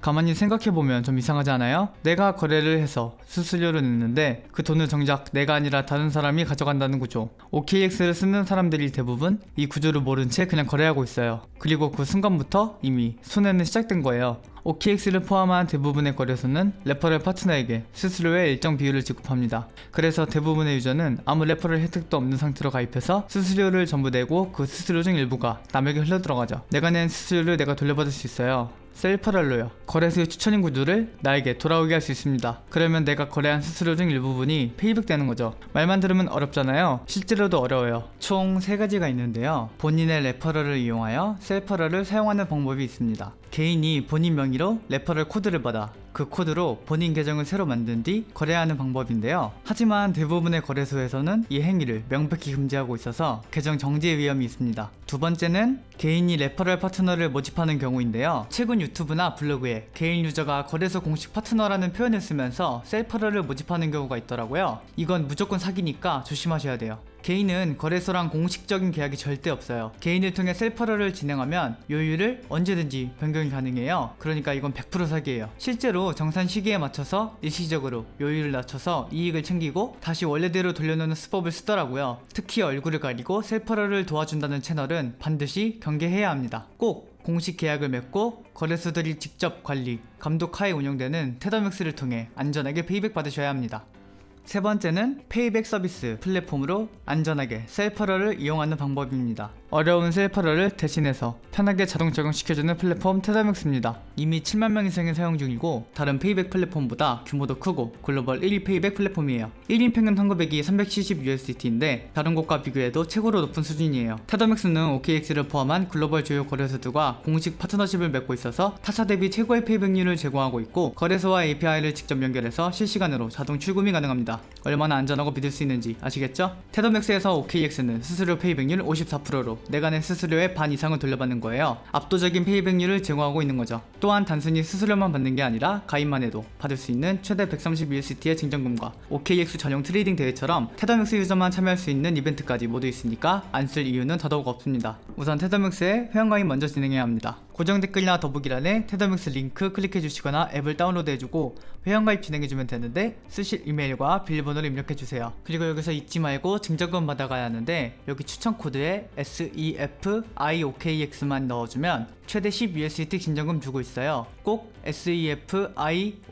가만히 생각해보면 좀 이상하지 않아요? 내가 거래를 해서 수수료를 냈는데 그 돈을 정작 내가 아니라 다른 사람이 가져간다는 구조. OKX를 쓰는 사람들이 대부분 이 구조를 모른 채 그냥 거래하고 있어요. 그리고 그 순간부터 이미 손해는 시작된 거예요. OKX를 포함한 대부분의 거래소는 레퍼럴 파트너에게 수수료의 일정 비율을 지급합니다. 그래서 대부분의 유저는 아무 레퍼럴 혜택도 없는 상태로 가입해서 수수료를 전부 내고 그 수수료 중 일부가 남에게 흘러들어가죠. 내가 낸 수수료를 내가 돌려받을 수 있어요. 셀퍼럴로요. 거래소의 추천 인 구조를 나에게 돌아오게 할 수 있습니다. 그러면 내가 거래한 수수료 중 일부분이 페이백 되는 거죠. 말만 들으면 어렵잖아요. 실제로도 어려워요. 총세 가지가 있는데요. 본인의 레퍼럴을 이용하여 셀퍼럴을 사용하는 방법이 있습니다. 개인이 본인 명의로 레퍼럴 코드를 받아 그 코드로 본인 계정을 새로 만든 뒤 거래하는 방법인데요. 하지만 대부분의 거래소에서는 이 행위를 명백히 금지하고 있어서 계정 정지 위험이 있습니다. 두 번째는 개인이 레퍼럴 파트너를 모집하는 경우인데요. 최근 유튜브나 블로그에 개인 유저가 거래소 공식 파트너라는 표현을 쓰면서 셀퍼럴을 모집하는 경우가 있더라고요. 이건 무조건 사기니까 조심하셔야 돼요. 개인은 거래소랑 공식적인 계약이 절대 없어요. 개인을 통해 셀퍼럴을 진행하면 요율을 언제든지 변경이 가능해요. 그러니까 이건 100% 사기예요. 실제로 정산 시기에 맞춰서 일시적으로 요율을 낮춰서 이익을 챙기고 다시 원래대로 돌려놓는 수법을 쓰더라고요. 특히 얼굴을 가리고 셀퍼럴을 도와준다는 채널은 반드시 경계해야 합니다. 꼭 공식 계약을 맺고 거래소들이 직접 관리, 감독하에 운영되는 테더맥스를 통해 안전하게 페이백 받으셔야 합니다. 세 번째는 페이백 서비스 플랫폼으로 안전하게 셀퍼럴을 이용하는 방법입니다. 어려운 셀퍼럴을 대신해서 편하게 자동 적용시켜주는 플랫폼 테더맥스입니다. 이미 7만 명 이상이 사용 중이고 다른 페이백 플랫폼보다 규모도 크고 글로벌 1위 페이백 플랫폼이에요. 1인 평균 환급액이 370 USDT인데 다른 곳과 비교해도 최고로 높은 수준이에요. 테더맥스는 OKX를 포함한 글로벌 주요 거래소들과 공식 파트너십을 맺고 있어서 타사 대비 최고의 페이백률을 제공하고 있고 거래소와 API를 직접 연결해서 실시간으로 자동 출금이 가능합니다. 얼마나 안전하고 믿을 수 있는지 아시겠죠? 테더맥스에서 OKX는 수수료 페이백률 54%로 내가 낸 수수료의 반 이상을 돌려받는 거예요. 압도적인 페이백률을 제공하고 있는 거죠. 또한 단순히 수수료만 받는 게 아니라 가입만 해도 받을 수 있는 최대 130USDT의 증정금과 OKX 전용 트레이딩 대회처럼 테더맥스 유저만 참여할 수 있는 이벤트까지 모두 있으니까 안 쓸 이유는 더더욱 없습니다. 우선 테더맥스에 회원가입 먼저 진행해야 합니다. 고정 댓글이나 더보기란에 테더맥스 링크 클릭해 주시거나 앱을 다운로드 해주고 회원가입 진행해 주면 되는데 쓰실 이메일과 비밀번호를 입력해 주세요. 그리고 여기서 잊지 말고 증정금 받아가야 하는데 여기 추천 코드에 SEFIOKX만 넣어주면 최대 10USDT 증정금 주고 있어요. 꼭 SEFIOKX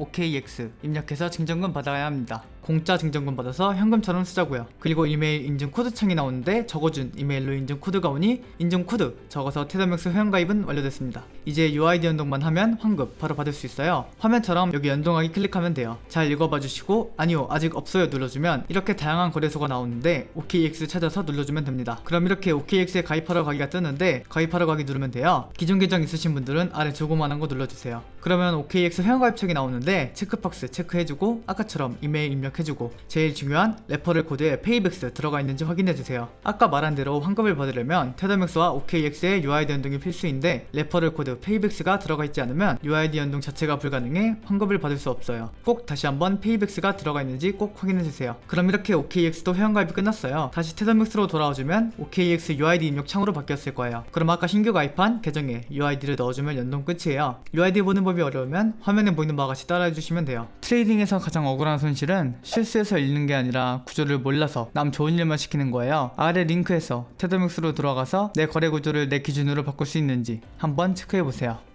입력해서 증정금 받아야 합니다. 공짜 증정금 받아서 현금처럼 쓰자고요. 그리고 이메일 인증 코드 창이 나오는데 적어준 이메일로 인증 코드가 오니 인증 코드 적어서 테더맥스 회원가입은 완료됐습니다. 이제 UID 연동만 하면 환급 바로 받을 수 있어요. 화면처럼 여기 연동하기 클릭하면 돼요. 잘 읽어봐 주시고 아니요 아직 없어요 눌러주면 이렇게 다양한 거래소가 나오는데 OKX 찾아서 눌러주면 됩니다. 그럼 이렇게 OKX에 가입하러 가기가 뜨는데 가입하러 가기 누르면 돼요. 기존 계정 있으신 분들은 아래 조그만한 거 눌러주세요. 그러면 OKX 회원가입책이 나오는데 체크박스 체크해주고 아까처럼 이메일 입력해주고 제일 중요한 레퍼럴 코드에 페이백스 들어가 있는지 확인해주세요. 아까 말한 대로 환급을 받으려면 테더맥스와 OKX의 UID 연동이 필수인데 레퍼럴 코드 페이백스가 들어가 있지 않으면 UID 연동 자체가 불가능해 환급을 받을 수 없어요. 꼭 다시 한번 페이백스가 들어가 있는지 꼭 확인해주세요. 그럼 이렇게 OKX도 회원가입이 끝났어요. 다시 테더맥스로 돌아와주면 OKX UID 입력 창으로 바뀌었을 거예요. 그럼 아까 신규 가입한 계정에 UID를 넣어주면 연동 끝이에요. UID 보는 법이 어려우면 화면에 보이는 바와 같이 따라해주시면 돼요. 트레이딩에서 가장 억울한 손실은 실수해서 읽는 게 아니라 구조를 몰라서 남 좋은 일만 시키는 거예요. 아래 링크에서 테더맥스로 들어가서 내 거래 구조를 내 기준으로 바꿀 수 있는지 한번 체크해 보세요.